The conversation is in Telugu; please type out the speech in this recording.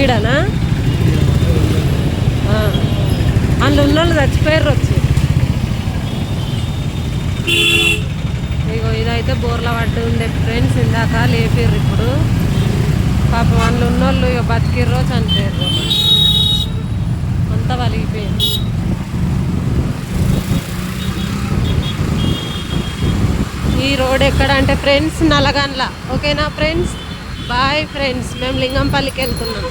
ఈడనా? అందులో ఉన్న వాళ్ళు చచ్చిపోయారు వచ్చి. ఇగో ఇదైతే బోర్ల పడ్డ ఉండే ఫ్రెండ్స్ ఇందాక లేపిర్రు ఇప్పుడు. పాపం అందులో ఉన్నోళ్ళు ఇక బతికిర్రో చనిపోయారు అంతా వలిగిపోయింది. ఈ రోడ్ ఎక్కడ అంటే ఫ్రెండ్స్ నలగండ్ల ఓకేనా ఫ్రెండ్స్? బాయ్ ఫ్రెండ్స్ మేము లింగంపల్లికి వెళ్తున్నాం.